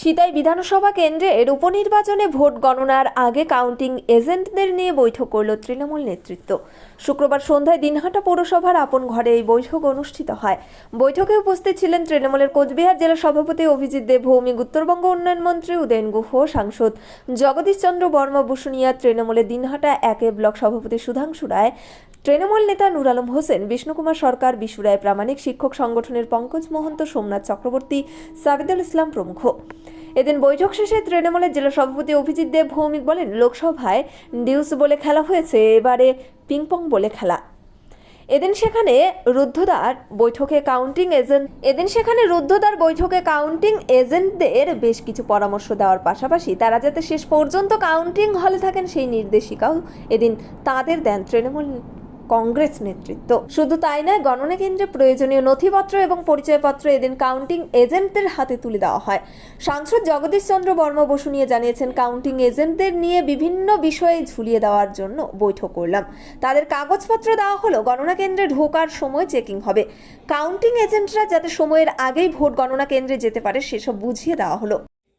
সিতাই বিধানসভা কেন্দ্রের উপনির্বাচনে ভোট গণনার আগে কাউন্টিং এজেন্টদের নিয়ে বৈঠক করল তৃণমূল নেতৃত্ব। শুক্রবার সন্ধ্যায় দিনহাটা পৌরসভার আপন ঘরে এই বৈঠক অনুষ্ঠিত হয়। বৈঠকে উপস্থিত ছিলেন তৃণমূলের কোচবিহার জেলা সভাপতি অভিজিৎ দেব ভৌমিক উত্তরবঙ্গ উন্নয়ন মন্ত্রী উদয়ন গুহ, সাংসদ জগদীশ চন্দ্র বর্মা বসুনিয়া, তৃণমূলের দিনহাটা একে ব্লক সভাপতি সুধাংশু রায় তৃণমূল নেতা নুর আলম হোসেন, বিষ্ণুকুমার সরকার বিশুরায় প্রামাণিক, শিক্ষক সংগঠনের পঙ্কজ মহন্ত, সোমনাথ চক্রবর্তী, সাবিদুল ইসলাম প্রমুখ। এদিন বৈঠক শেষে তৃণমূলের জেলা সভাপতি অভিজিৎ দেব ভৌমিক বলেন, লোকসভায় ডিউস বলে খেলা হয়েছে, এবারে পিংপং বলে খেলা। এদিন সেখানে রুদ্ধদ্বার বৈঠকে কাউন্টিং এজেন্ট এদিন সেখানে রুদ্ধদ্বার বৈঠকে কাউন্টিং এজেন্টদের বেশ কিছু পরামর্শ দেওয়ার পাশাপাশি তারা যাতে শেষ পর্যন্ত কাউন্টিং হলে থাকেন সেই নির্দেশিকাও এদিন তাদের দেন তৃণমূল কংগ্রেস নেতৃত্ব। শুধু তাই নয়, গণনা কেন্দ্রে প্রয়োজনীয় নথিপত্র এবং পরিচয়পত্র এদিন কাউন্টিং এজেন্টদের হাতে তুলে দেওয়া হয়। সাংসদ জগদীশ চন্দ্র বর্মা বসু নিয়ে জানিয়েছেন, কাউন্টিং এজেন্টদের নিয়ে বিভিন্ন বিষয়ে ঝুলিয়ে দেওয়ার জন্য বৈঠক করলাম। তাদের কাগজপত্র দেওয়া হলো, গণনা কেন্দ্রে ঢোকার সময় চেকিং হবে। কাউন্টিং এজেন্টরা যাতে সময়ের আগেই ভোট গণনা কেন্দ্রে যেতে পারে, সেসব বুঝিয়ে দেওয়া হলো।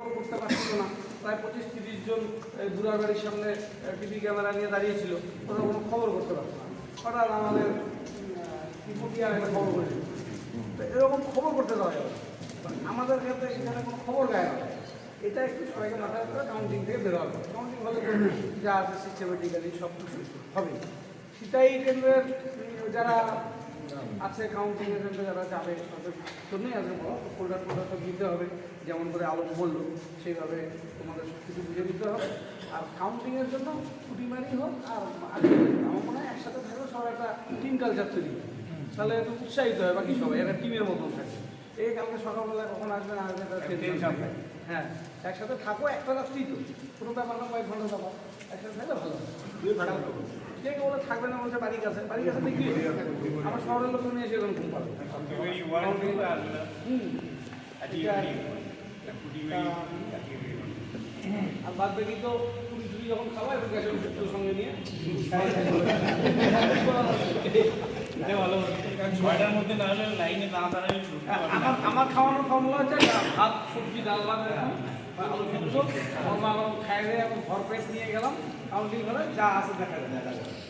করতে পারছিল না। প্রায় পঁচিশ তিরিশ জন এই বুড়ার সামনে টিভি ক্যামেরা নিয়ে দাঁড়িয়েছিল। ওরা কোনো খবর করতে পারতো না। হঠাৎ আমাদের ত্রিপুটিয়া একটা খবর করে তো এরকম খবর করতে দেওয়া যাবে না। আমাদের ক্ষেত্রে এখানে কোনো খবর গায়ে না। এটা একটু সবাইকে মাথায় করে কাউন্টিং থেকে বেরোয়া হবে কাউন্টিং হলে যা আছে সিস্টেমেটিক্যালি সব কিছু হবে সেটাই কেন্দ্রের যারা আছে কাউন্টিং এজেন্টে যারা যাবে, তাদের জন্যই আছে ফোল্ডার ফোল্ডার তো দিতে হবে। যেমন করে আলোক বলল সেইভাবে তোমাদের সব কিছু বুঝে দিতে হবে। আর কাউন্টিংয়ের জন্য ছুটি মারি হোক আর আমার মনে হয় একসাথে থাকলে সবার একটা টিম কালচার তৈরি তাহলে একটু উৎসাহিত হয় বাকি সবাই একটা টিমের মতন থাকে। এই কালকে সকালবেলা কখন আসবে না আসবে তার হ্যাঁ একসাথে থাকো একটা রাত্রি তো। কোনো ব্যাপার না কয়েক ঘণ্টা যাব একসাথে থাকলে ভালো কে বলে থাকবে না বলছে বাড়ির কাছে। বাড়ির কাছে দেখি। আমার শহরের লোক নিয়ে এসে এরকম ঘুম পাবে। হুম। আর বাদ বাকি তো পুরি টুরি যখন খাওয়া একটু গ্যাসের ওষুধ সঙ্গে নিয়ে আমার খাওয়ানোর ফর্মুলা হচ্ছে ভাত সবজি ডাল ভাত আলু সেদ্ধ খাই দিয়ে ভরপেট নিয়ে গেলাম কাউন্টিং করে যা আছে দেখা যাবে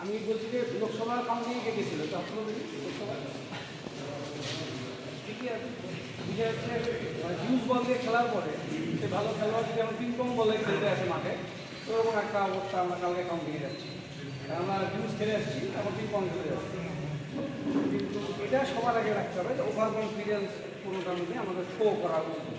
আমি বলছি যে লোকসভা কাউন্টিং কে গেছিল, তো আপনারা লোকসভা? ঠিকই আছে। বিষয় হচ্ছে হিউজ বল দিয়ে খেলার পরে সে ভালো খেলোয়াড় যদি আমরা পিং পং বলে খেলতে আসে মাঠে, তো ওরকম একটা অবস্থা আমরা কালকে কাউন্টিংয়ে যাচ্ছি। আমরা হিউজ খেলে আসছি এখন পিং পং খেলে যাচ্ছি। কিন্তু এটা সবার আগে রাখতে হবে যে ওভার কনফিডেন্স কোনোটা মিলে আমাদের শো করা উচিত।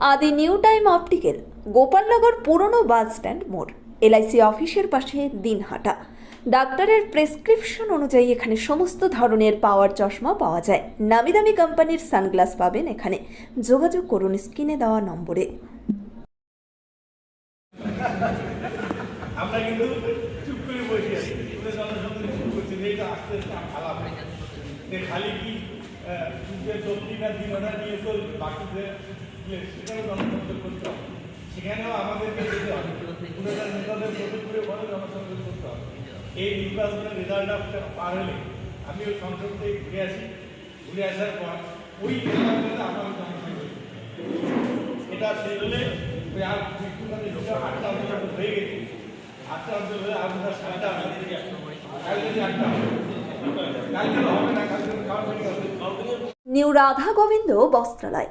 আদি নিউ টাইম অপটিক্যাল, গোপালনগর পুরনো বাস স্ট্যান্ড মোড়, এলআইসি অফিসের পাশে দিনহাটা। ডাক্তারের প্রেসক্রিপশন অনুযায়ী এখানে সমস্ত ধরনের পাওয়ার চশমা পাওয়া যায়। নামি দামি কোম্পানির সানগ্লাস পাবেন এখানে। যোগাযোগ করুন স্ক্রিনে দেওয়া নম্বরে। খালি কি দিন নিয়ে তো বাকি ইয়ে, করতে হবে। সেখানেও আমাদেরকে করতে হবে। এই নির্বাচনের রেজাল্টটা পার হলে আমি ওই সংসদ থেকে ঘুরে আসি। ঘুরে আসার পর ওই রেজাল্টে এটা ওই আর আটটা অঞ্চল হয়ে গেছে। আটটা অঞ্চল হলে আপনার সাতটা আটটা নিউ রাধা গোবিন্দ বস্ত্রালয়।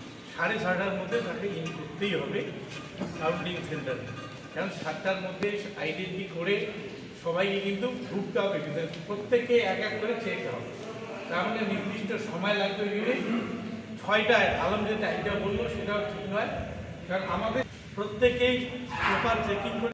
সাড়ে ছটার মধ্যে তাকে ইন করতেই হবে কাউন্টিং সেন্টারে। কারণ সাতটার মধ্যে আইডেন্টি করে সবাইকে কিন্তু ঢুকতে হবে প্রত্যেককে এক এক করে চেক হবে। তার মানে নির্দিষ্ট সময় লাগবে গেলে ছয়টায় আলম যে টাইমটা বলল সেটাও ঠিক নয়। কারণ আমাদের প্রত্যেকেই প্রপার চেকিং করে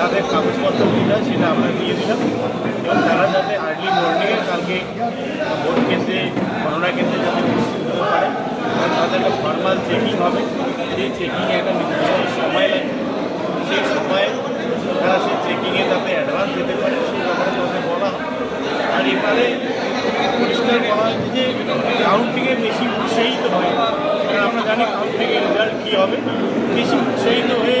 তাদের কাগজপত্র হয় সেটা আমরা দিয়ে দিলাম। এবং তারা যাতে আর্লি মর্নিংয়ে কালকে ভোট কেন্দ্রে, গণনা কেন্দ্রে যাতে উপস্থিত হতে পারে তাদের ফর্মাল চেকিং হবে। সেই চেকিংয়ে একটা নির্দিষ্ট সময় লাগবে সেই সময়ে তারা সেই চেকিংয়ে যাতে অ্যাডভান্স দিতে পারে, সেই ব্যাপারে তাদের বলা আর এবারে পরিষ্কার বলা হয়েছে যে কাউন্টিংয়ে বেশি উৎসাহিত হয় আমরা জানি কাউন্টিংয়ের রেজাল্ট কী হবে। বেশি উৎসাহিত হয়ে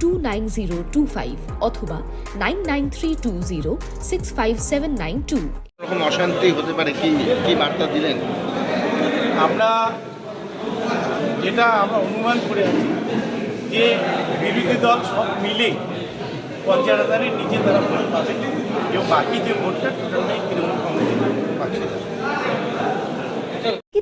two nine zero two five অথবা nine nine three two zero six five seven nine two রকম অশান্তি হতে পারে কি? কি বার্তা দিলেন? আমরা যেটা আমরা অনুমান করে আছি যে বিরোধী দল সব মিলে পঞ্চায়েত হাজারের নিচে তারা ভোট পাবে। এবং বাকি যে ভোটটা টোটালটাই তৃণমূল কংগ্রেস পাচ্ছে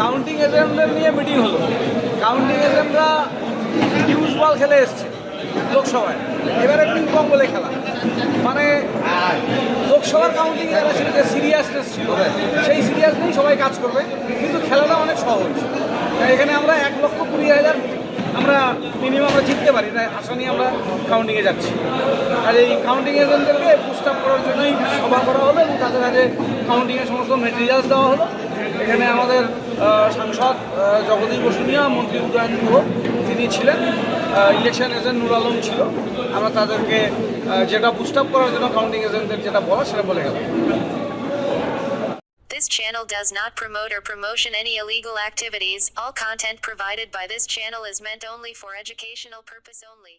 কাউন্টিং এজেন্টদের নিয়ে মিটিং হলো। কাউন্টিং এজেন্টরা হিউজ বল খেলে এসছে লোকসভায়। এবারে পিং পং বলে খেলা। মানে লোকসভার কাউন্টিং এর ছিল যে সিরিয়াসনেস ছিল, সেই সিরিয়াস সবাই কাজ করবে। কিন্তু খেলাটা অনেক সহজ। তাই এখানে আমরা এক লক্ষ কুড়ি হাজার আমরা মিনিমাম আমরা জিততে পারি, তাই আশা নিয়ে আমরা কাউন্টিংয়ে যাচ্ছি। আর এই কাউন্টিং এজেন্টদেরকে আপ করার জন্যই সভা করা হলো এবং তাদের কাছে কাউন্টিংয়ের সমস্ত মেটেরিয়ালস দেওয়া হলো। এখানে আমাদের সাংসদ জগদীশ বসুনিয়া মন্ত্রী উদয়ন গুহ তিনি ছিলেন ইলেকশন এজেন্ট নুর আলম ছিল আমরা তাদেরকে যেটা বুস্ট আপ করার জন্য কাউন্টিং এজেন্টদের যেটা বলা সেটা বলে গেলাম This channel does not promote or promotion any illegal activities. All content provided by this channel is meant only for educational purpose only.